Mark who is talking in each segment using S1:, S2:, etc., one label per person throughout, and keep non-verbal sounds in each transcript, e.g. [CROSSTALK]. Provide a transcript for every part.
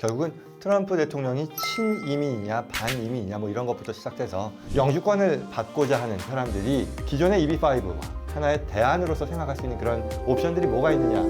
S1: 결국은 트럼프 대통령이 친이민이냐 반이민이냐 뭐 이런 것부터 시작돼서 영주권을 받고자 하는 사람들이 기존의 EB5와 하나의 대안으로서 생각할 수 있는 그런 옵션들이 뭐가 있느냐.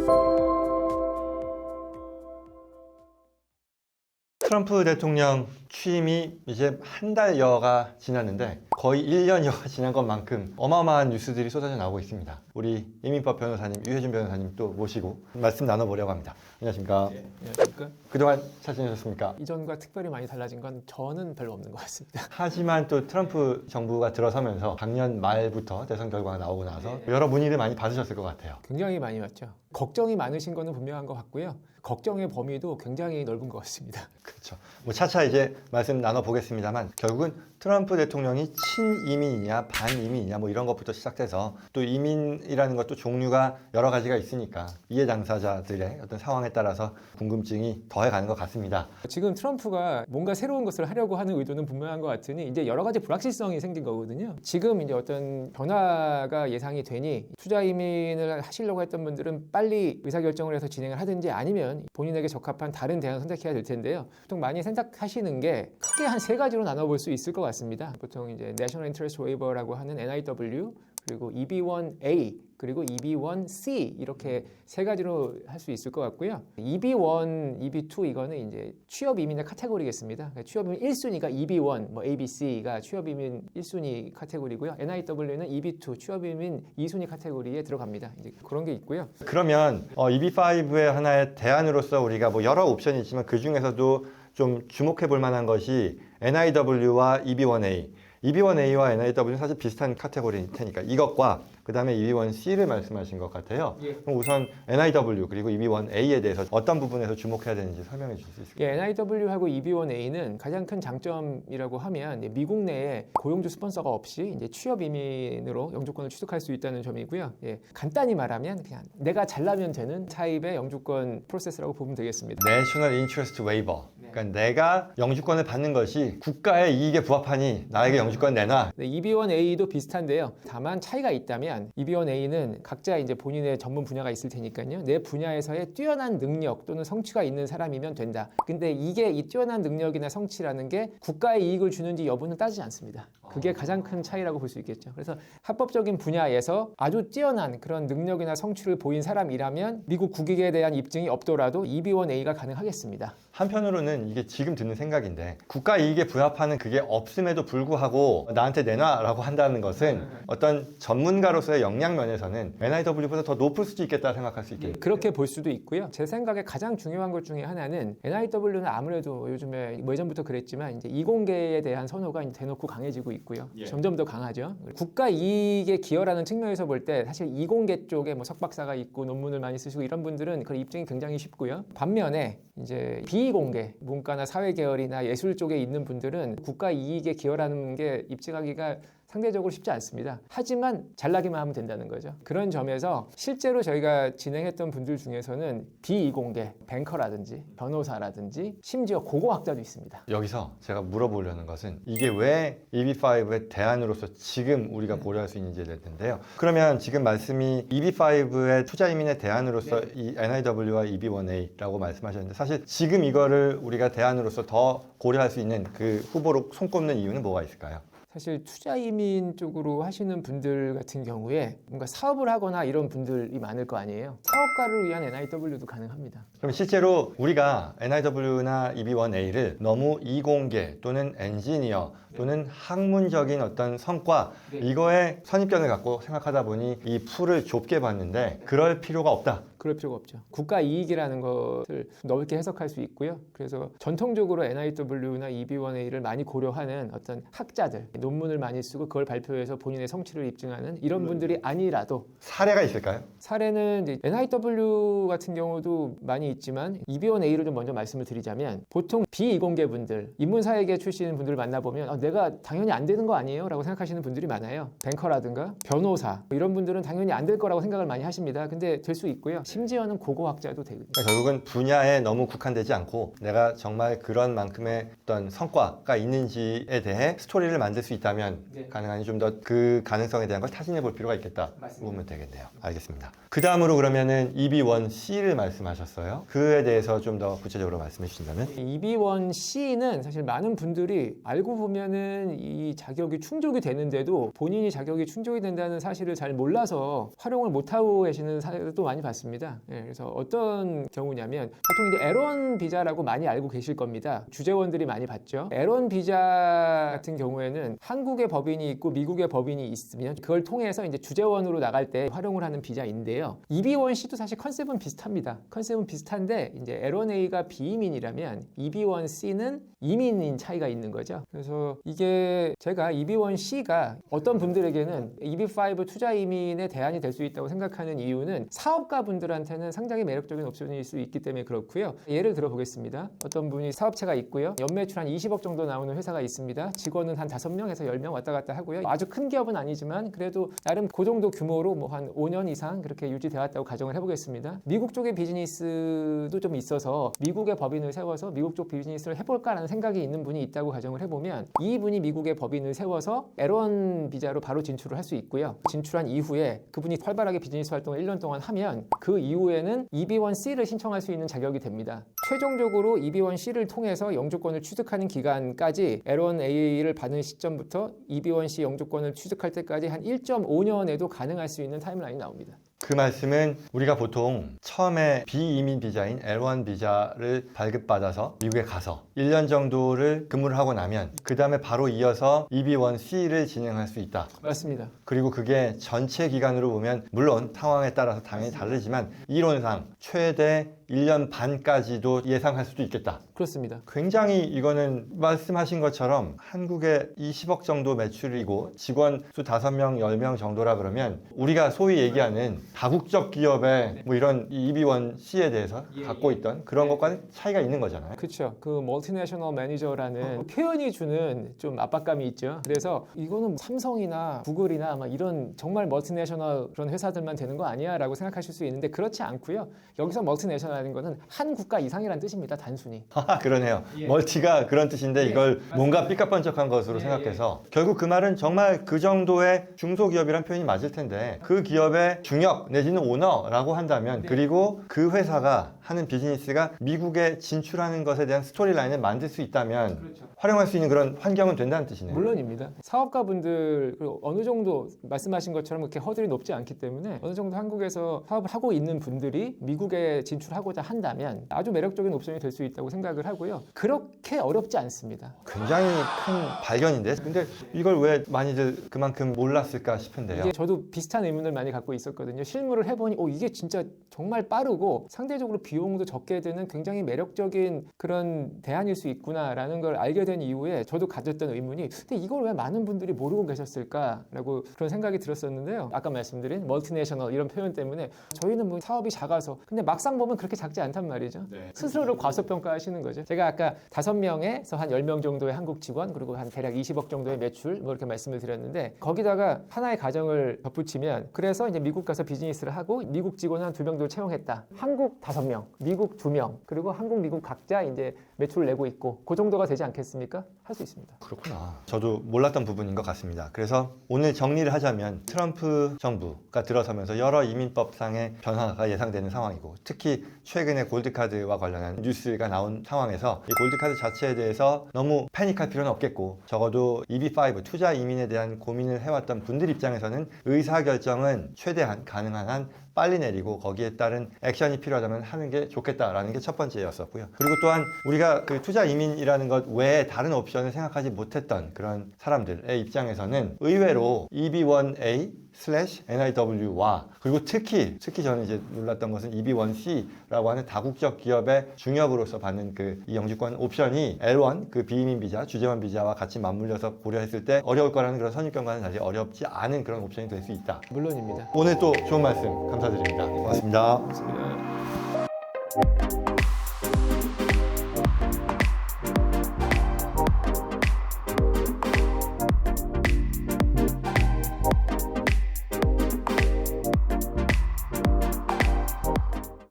S1: 트럼프 대통령 취임이 이제 한 달여가 지났는데 거의 1년여가 지난 것만큼 어마어마한 뉴스들이 쏟아져 나오고 있습니다. 우리 이민법 변호사님, 유해준 변호사님 또 모시고 말씀 나눠보려고 합니다. 안녕하십니까?
S2: 안녕하십니까?
S1: 그동안 잘 지내셨습니까?
S2: 이전과 특별히 많이 달라진 건 저는 별로 없는 것 같습니다. [LAUGHS]
S1: 하지만 또 트럼프 정부가 들어서면서 작년 말부터 대선 결과가 나오고 나서 여러 문의를 많이 받으셨을 것 같아요.
S2: 굉장히 많이 왔죠. 걱정이 많으신 거는 분명한 것 같고요. 걱정의 범위도 굉장히 넓은 것 같습니다.
S1: 그렇죠. 뭐 차차 이제 말씀 나눠보겠습니다만 결국은 트럼프 대통령이 친이민이냐 반이민이냐 뭐 이런 것부터 시작돼서 또 이민이라는 것도 종류가 여러 가지가 있으니까 이해 당사자들의 어떤 상황에 따라서 궁금증이 더해가는 것 같습니다.
S2: 지금 트럼프가 뭔가 새로운 것을 하려고 하는 의도는 분명한 것 같으니 이제 여러 가지 불확실성이 생긴 거거든요. 지금 이제 어떤 변화가 예상이 되니 투자 이민을 하시려고 했던 분들은 빨리 의사결정을 해서 진행을 하든지 아니면 본인에게 적합한 다른 대안을 선택해야 될 텐데요. 보통 많이 생각하시는 게 크게 한 세 가지로 나눠볼 수 있을 것 같습니다. 보통 이제 National Interest Waiver라고 하는 NIW 그리고 EB1A 그리고 EB1C 이렇게 세 가지로 할 수 있을 것 같고요. EB1, EB2 이거는 이제 취업 이민의 카테고리겠습니다. 그러니까 취업 이민 1순위가 EB1, 뭐 ABC가 취업 이민 1순위 카테고리고요. NIW는 EB2, 취업 이민 2순위 카테고리에 들어갑니다. 이제 그런 게 있고요.
S1: 그러면 어, EB5의 하나의 대안으로서 우리가 뭐 여러 옵션이 있지만 그 중에서도 좀 주목해 볼 만한 것이 NIW와 EB1A. EB1A와 NIW는 사실 비슷한 카테고리일 테니까 이것과 그 다음에 EB1C를 말씀하신 것 같아요.
S2: 예.
S1: 그럼 우선 NIW 그리고 EB1A에 대해서 어떤 부분에서 주목해야 되는지 설명해 주실 수 있을까요?
S2: 예, NIW하고 EB1A는 가장 큰 장점이라고 하면 미국 내에 고용주 스폰서가 없이 이제 취업 이민으로 영주권을 취득할 수 있다는 점이고요. 예, 간단히 말하면 그냥 내가 잘나면 되는 타입의 영주권 프로세스라고 보면 되겠습니다.
S1: National Interest Waiver. 그러니까 내가 영주권을 받는 것이 국가의 이익에 부합하니 나에게 영주권 내놔.
S2: 네, EB1A도 비슷한데요. 다만 차이가 있다면 EB1A는 각자 이제 본인의 전문 분야가 있을 테니까요. 내 분야에서의 뛰어난 능력 또는 성취가 있는 사람이면 된다. 근데 이게 이 뛰어난 능력이나 성취라는 게 국가의 이익을 주는지 여부는 따지지 않습니다. 그게 가장 큰 차이라고 볼 수 있겠죠. 그래서 합법적인 분야에서 아주 뛰어난 그런 능력이나 성취를 보인 사람이라면 미국 국익에 대한 입증이 없더라도 EB1A가 가능하겠습니다.
S1: 한편으로는 이게 지금 드는 생각인데 국가 이익에 부합하는 그게 없음에도 불구하고 나한테 내놔라고 한다는 것은 어떤 전문가로서의 역량 면에서는 NIW보다 더 높을 수도 있겠다 생각할 수 있겠네요.
S2: 그렇게 볼 수도 있고요. 제 생각에 가장 중요한 것 중에 하나는 NIW는 아무래도 요즘에 뭐 예전부터 그랬지만 이제 이공계에 대한 선호가 이제 대놓고 강해지고 있고요. 점점 더 강하죠. 국가 이익에 기여라는 측면에서 볼 때 사실 이공계 쪽에 뭐 석박사가 있고 논문을 많이 쓰시고 이런 분들은 그 입증이 굉장히 쉽고요. 반면에 이제 비공계 문과나 사회 계열이나 예술 쪽에 있는 분들은 국가 이익에 기여라는 게 입증하기가 상대적으로 쉽지 않습니다. 하지만 잘나기만 하면 된다는 거죠. 그런 점에서 실제로 저희가 진행했던 분들 중에서는 비이공계, 뱅커라든지 변호사라든지 심지어 고고학자도 있습니다.
S1: 여기서 제가 물어보려는 것은 이게 왜 EB5의 대안으로서 지금 우리가 고려할 수 있는지에 대할 텐데요. 그러면 지금 말씀이 EB5의 투자 이민의 대안으로서 이 NIW와 EB1A라고 말씀하셨는데 사실 지금 이거를 우리가 대안으로서 더 고려할 수 있는 그 후보로 손꼽는 이유는 뭐가 있을까요?
S2: 사실 투자 이민 쪽으로 하시는 분들 같은 경우에 뭔가 사업을 하거나 이런 분들이 많을 거 아니에요. 사업가를 위한 NIW도 가능합니다.
S1: 그럼 실제로 우리가 NIW나 EB1A를 너무 이공계 또는 엔지니어 또는 학문적인 어떤 성과 이거에 선입견을 갖고 생각하다 보니 이 풀을 좁게 봤는데 그럴 필요가 없다.
S2: 그럴 필요가 없죠. 국가 이익이라는 것을 넓게 해석할 수 있고요. 그래서 전통적으로 NIW나 EB1A를 많이 고려하는 어떤 학자들, 논문을 많이 쓰고 그걸 발표해서 본인의 성취를 입증하는 이런 분들이 아니라도
S1: 사례가 있을까요?
S2: 사례는 이제 NIW 같은 경우도 많이 있지만 EB1A를 좀 먼저 말씀을 드리자면 보통 비이공계 분들, 인문사회계 출신 분들 만나보면 아, 내가 당연히 안 되는 거 아니에요? 라고 생각하시는 분들이 많아요. 뱅커라든가 변호사 뭐 이런 분들은 당연히 안 될 거라고 생각을 많이 하십니다. 근데 될 수 있고요. 심지어는 고고학자도 되거든요.
S1: 그러니까 결국은 분야에 너무 국한되지 않고 내가 정말 그런 만큼의 어떤 성과가 있는지에 대해 스토리를 만들 수 있다면
S2: 네.
S1: 가능하니 좀더 그 가능성에 대한 걸 타진해 볼 필요가 있겠다
S2: 맞습니다.
S1: 보면 되겠네요. 알겠습니다. 그 다음으로 그러면은 EB1C를 말씀하셨어요. 그에 대해서 좀 더 구체적으로 말씀해 주신다면
S2: EB1C는 사실 많은 분들이 알고 보면은 이 자격이 충족이 되는데도 본인이 자격이 충족이 된다는 사실을 잘 몰라서 활용을 못하고 계시는 사례도 많이 봤습니다. 예, 그래서 어떤 경우냐면 보통 이제 L1 비자라고 많이 알고 계실 겁니다. 주재원들이 많이 봤죠. L1 비자 같은 경우에는 한국의 법인이 있고 미국의 법인이 있으면 그걸 통해서 이제 주재원으로 나갈 때 활용을 하는 비자인데요. EB1C도 사실 컨셉은 비슷합니다. 컨셉은 비슷한데 이제 L1A가 비이민이라면 EB1C는 이민인 차이가 있는 거죠. 그래서 이게 제가 EB1C가 어떤 분들에게는 EB5 투자 이민의 대안이 될 수 있다고 생각하는 이유는 사업가 분들 한테는 상당히 매력적인 옵션일 수 있기 때문에 그렇고요. 예를 들어 보겠습니다. 어떤 분이 사업체가 있고요. 연매출 한 20억 정도 나오는 회사가 있습니다. 직원은 한 5명에서 10명 왔다 갔다 하고요. 아주 큰 기업은 아니지만 그래도 나름 그 정도 규모로 뭐 한 5년 이상 그렇게 유지되어 왔다고 가정을 해보겠습니다. 미국 쪽의 비즈니스도 좀 있어서 미국의 법인을 세워서 미국 쪽 비즈니스를 해볼까라는 생각이 있는 분이 있다고 가정을 해보면 이분이 미국의 법인을 세워서 L1 비자로 바로 진출을 할 수 있고요. 진출한 이후에 그분이 활발하게 비즈니스 활동을 1년 동안 하면 그 이후에는 EB1C를 신청할 수 있는 자격이 됩니다. 최종적으로 EB1C를 통해서 영주권을 취득하는 기간까지 L1A를 받는 시점부터 EB1C 영주권을 취득할 때까지 한 1.5년에도 가능할 수 있는 타임라인이 나옵니다.
S1: 그 말씀은 우리가 보통 처음에 비이민 비자인 L1 비자를 발급받아서 미국에 가서 1년 정도를 근무를 하고 나면 그 다음에 바로 이어서 EB1C를 진행할 수 있다.
S2: 맞습니다.
S1: 그리고 그게 전체 기간으로 보면 물론 상황에 따라서 당연히 다르지만 이론상 최대 1년 반까지도 예상할 수도 있겠다.
S2: 그렇습니다.
S1: 굉장히 이거는 말씀하신 것처럼 한국의 20억 정도 매출이고 직원 수 5명, 10명 정도라 그러면 우리가 소위 얘기하는 다국적 기업의 뭐 이런 EB1C에 대해서
S2: 예,
S1: 갖고
S2: 예.
S1: 있던 그런
S2: 네.
S1: 것과는 차이가 있는 거잖아요.
S2: 그렇죠. 그 멀티내셔널 매니저라는 표현이 주는 좀 압박감이 있죠. 그래서 이거는 삼성이나 구글이나 막 이런 정말 멀티내셔널 그런 회사들만 되는 거 아니야라고 생각하실 수 있는데 그렇지 않고요. 여기서 멀티내셔널이라는 거는 한 국가 이상이란 뜻입니다. 단순히. [LAUGHS]
S1: 아, 그러네요.
S2: 예.
S1: 멀티가 그런 뜻인데
S2: 예,
S1: 이걸
S2: 맞습니다.
S1: 뭔가 삐까뻔쩍한 것으로
S2: 예,
S1: 생각해서 결국 그 말은 정말 그 정도의 중소기업이란 표현이 맞을 텐데 그 기업의 중역 내지는 오너라고 한다면
S2: 네.
S1: 그리고 그 회사가 하는 비즈니스가 미국에 진출하는 것에 대한 스토리라인을 만들 수 있다면
S2: 그렇죠.
S1: 활용할 수 있는 그런 환경은 된다는 뜻이네요.
S2: 물론입니다. 사업가분들 어느 정도 말씀하신 것처럼 그렇게 허들이 높지 않기 때문에 어느 정도 한국에서 사업을 하고 있는 분들이 미국에 진출하고자 한다면 아주 매력적인 옵션이 될 수 있다고 생각을 하고요. 그렇게 어렵지 않습니다.
S1: 굉장히 큰 발견인데 근데 이걸 왜 많이들 그만큼 몰랐을까 싶은데요.
S2: 이게 저도 비슷한 의문을 많이 갖고 있었거든요. 실무를 해보니 오 이게 진짜 정말 빠르고 상대적으로 비용도 적게 드는 굉장히 매력적인 그런 대안일 수 있구나라는 걸 알게 된 이후에 저도 가졌던 의문이 근데 이걸 왜 많은 분들이 모르고 계셨을까라고 그런 생각이 들었었는데요. 아까 말씀드린 멀티내셔널 이런 표현 때문에 저희는 뭐 사업이 작아서 근데 막상 보면 그렇게 작지 않단 말이죠. 스스로를 과소평가하시는 거죠. 제가 아까 다섯 명에서 한 열 명 정도의 한국 직원 그리고 한 대략 20억 정도의 매출 뭐 이렇게 말씀을 드렸는데 거기다가 하나의 가정을 덧붙이면 그래서 이제 미국 가서 비즈 니스를 하고 미국 직원 한 두 명 정도 채용했다. 한국 다섯 명, 미국 두 명, 그리고 한국 미국 각자 이제 매출을 내고 있고 그 정도가 되지 않겠습니까? 할 수 있습니다.
S1: 그렇구나. 저도 몰랐던 부분인 것 같습니다. 그래서 오늘 정리를 하자면 트럼프 정부가 들어서면서 여러 이민법상의 변화가 예상되는 상황이고 특히 최근에 골드카드와 관련한 뉴스가 나온 상황에서 이 골드카드 자체에 대해서 너무 패닉할 필요는 없겠고 적어도 EB5 투자 이민에 대한 고민을 해왔던 분들 입장에서는 의사결정은 최대한 가 능한 한 빨리 내리고 거기에 따른 액션이 필요하다면 하는 게 좋겠다라는 게 첫 번째였었고요. 그리고 또한 우리가 그 투자 이민이라는 것 외에 다른 옵션을 생각하지 못했던 그런 사람들의 입장에서는 의외로 EB1A 슬래시 NIW와 그리고 특히 특히 저는 이제 놀랐던 것은 EB1C라고 하는 다국적 기업의 중역으로서 받는 그 이 영주권 옵션이 L1 그 비이민 비자 주재원 비자와 같이 맞물려서 고려했을 때 어려울 거라는 그런 선입견과는 달리 어렵지 않은 그런 옵션이 될 수 있다.
S2: 물론입니다.
S1: 오늘 또 좋은 말씀 감사드립니다. 고맙습니다.
S2: 고맙습니다.